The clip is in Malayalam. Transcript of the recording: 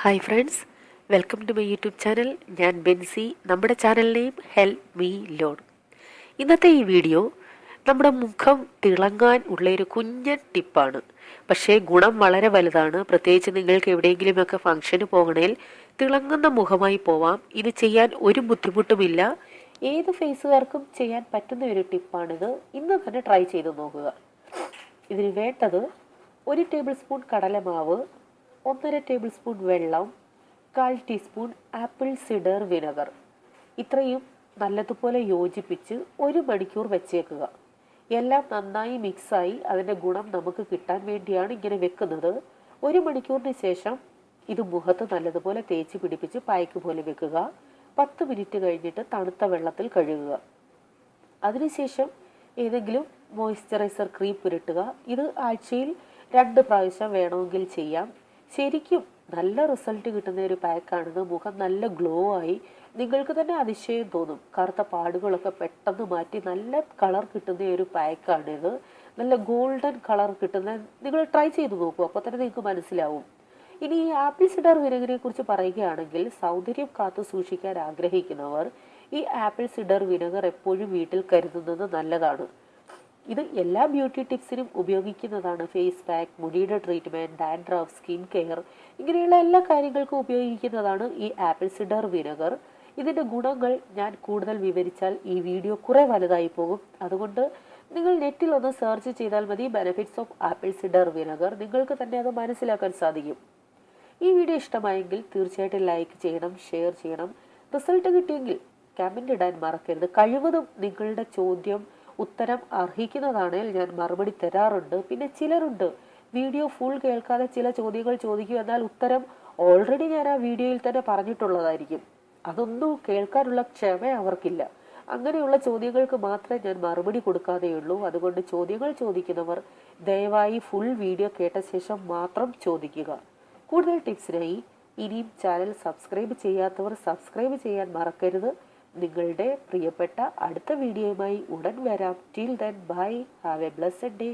Hi friends welcome to my YouTube channel ഞാൻ ബെൻസി. നമ്മുടെ channel name help me loan ഇന്നത്തെ ഈ വീഡിയോ നമ്മുടെ മുഖം തിളങ്ങാൻ ഉള്ള ഒരു കുഞ്ഞൻ ടിപ്പാണ് പക്ഷേ ഗുണം വളരെ വലുതാണ്. പ്രത്യേകിച്ച് നിങ്ങൾക്ക് എവിടെയെങ്കിലുമൊക്കെ ഫംഗ്ഷന് പോകണേൽ തിളങ്ങുന്ന മുഖമായി പോവാം. ഇത് ചെയ്യാൻ ഒരു ബുദ്ധിമുട്ടുമില്ല. ഏത് ഫേസുകാർക്കും ചെയ്യാൻ പറ്റുന്ന ഒരു ടിപ്പാണിത് ഇന്ന് തന്നെ ട്രൈ ചെയ്ത് നോക്കുക. ഇതിന് വേണ്ടത് ഒരു ടേബിൾ സ്പൂൺ കടലമാവ് ഒന്നര ടേബിൾ സ്പൂൺ വെള്ളം കാൽ ടീസ്പൂൺ ആപ്പിൾ സിഡർ വിനെഗർ ഇത്രയും നല്ലതുപോലെ യോജിപ്പിച്ച് ഒരു മണിക്കൂർ വെച്ചേക്കുക. എല്ലാം നന്നായി മിക്സായി അതിന്റെ ഗുണം നമുക്ക് കിട്ടാൻ വേണ്ടിയാണ് ഇങ്ങനെ വെക്കുന്നത്. ഒരു മണിക്കൂറിന് ശേഷം ഇത് മുഖത്ത് നല്ലതുപോലെ തേച്ച് പിടിപ്പിച്ച് പായ്ക്ക് പോലെ വെക്കുക. പത്ത് മിനിറ്റ് കഴിഞ്ഞിട്ട് തണുത്ത വെള്ളത്തിൽ കഴുകുക. അതിനുശേഷം ഏതെങ്കിലും മോയ്സ്ചറൈസർ ക്രീം പുരട്ടുക. ഇത് ആഴ്ചയിൽ രണ്ട് പ്രാവശ്യം വേണമെങ്കിൽ ചെയ്യാം. ശരിക്കും നല്ല റിസൾട്ട് കിട്ടുന്ന ഒരു പാക്കാണെന്ന് മുഖം നല്ല ഗ്ലോ ആയി. നിങ്ങൾക്ക് തന്നെ അതിശയം തോന്നും. കറുത്ത പാടുകളൊക്കെ പെട്ടെന്ന് മാറ്റി നല്ല കളർ കിട്ടുന്ന ഒരു പാക്കാണിത് നല്ല ഗോൾഡൻ കളർ കിട്ടുന്ന നിങ്ങൾ ട്രൈ ചെയ്ത് നോക്കൂ അപ്പോൾ തന്നെ നിങ്ങൾക്ക് മനസ്സിലാവും. ഇനി ഈ ആപ്പിൾ സിഡർ വിനെഗറിനെ കുറിച്ച് പറയുകയാണെങ്കിൽ സൗന്ദര്യം കാത്തു സൂക്ഷിക്കാൻ ആഗ്രഹിക്കുന്നവർ ഈ ആപ്പിൾ സിഡർ വിനെഗർ എപ്പോഴും വീട്ടിൽ കരുതുന്നത് നല്ലതാണ്. ഇത് എല്ലാ ബ്യൂട്ടി ടിപ്സിനും ഉപയോഗിക്കുന്നതാണ്. ഫേസ് പാക്ക് മുടിയുടെ ട്രീറ്റ്മെന്റ് ഡാൻഡ്രഫ് സ്കിൻ കെയർ ഇങ്ങനെയുള്ള എല്ലാ കാര്യങ്ങൾക്കും ഉപയോഗിക്കുന്നതാണ് ഈ ആപ്പിൾ സിഡർ വിനെഗർ ഇതിന്റെ ഗുണങ്ങൾ ഞാൻ കൂടുതൽ വിവരിച്ചാൽ ഈ വീഡിയോ കുറേ വലുതായി പോകും. അതുകൊണ്ട് നിങ്ങൾ നെറ്റിൽ ഒന്ന് സെർച്ച് ചെയ്താൽ മതി. Benefits of apple cider vinegar നിങ്ങൾക്ക് തന്നെ അത് മനസ്സിലാക്കാൻ സാധിക്കും. ഈ വീഡിയോ ഇഷ്ടമായെങ്കിൽ തീർച്ചയായിട്ടും ലൈക്ക് ചെയ്യണം ഷെയർ ചെയ്യണം. റിസൾട്ട് കിട്ടിയെങ്കിൽ കമന്റ് ഇടാൻ മറക്കരുത്. കഴിവതും നിങ്ങളുടെ ചോദ്യം ഉത്തരം അർഹിക്കുന്നതാണെങ്കിൽ ഞാൻ മറുപടി തരാറുണ്ട്. പിന്നെ ചിലരുണ്ട് വീഡിയോ ഫുൾ കേൾക്കാതെ ചില ചോദ്യങ്ങൾ ചോദിക്കും. എന്നാൽ ഉത്തരം ഓൾറെഡി ഞാൻ ആ വീഡിയോയിൽ തന്നെ പറഞ്ഞിട്ടുള്ളതായിരിക്കും. അതൊന്നും കേൾക്കാനുള്ള ക്ഷമ അവർക്കില്ല. അങ്ങനെയുള്ള ചോദ്യങ്ങൾക്ക് മാത്രമേ ഞാൻ മറുപടി കൊടുക്കാതെയുള്ളൂ. അതുകൊണ്ട് ചോദ്യങ്ങൾ ചോദിക്കുന്നവർ ദയവായി ഫുൾ വീഡിയോ കേട്ട ശേഷം മാത്രം ചോദിക്കുക. കൂടുതൽ ടിപ്സിനായി ഇനിയും ചാനൽ സബ്സ്ക്രൈബ് ചെയ്യാത്തവർ സബ്സ്ക്രൈബ് ചെയ്യാൻ മറക്കരുത്. നിങ്ങളുടെ പ്രിയപ്പെട്ട അടുത്ത വീഡിയോയുമായി ഉടൻ വരാം. Till then bye have a blessed day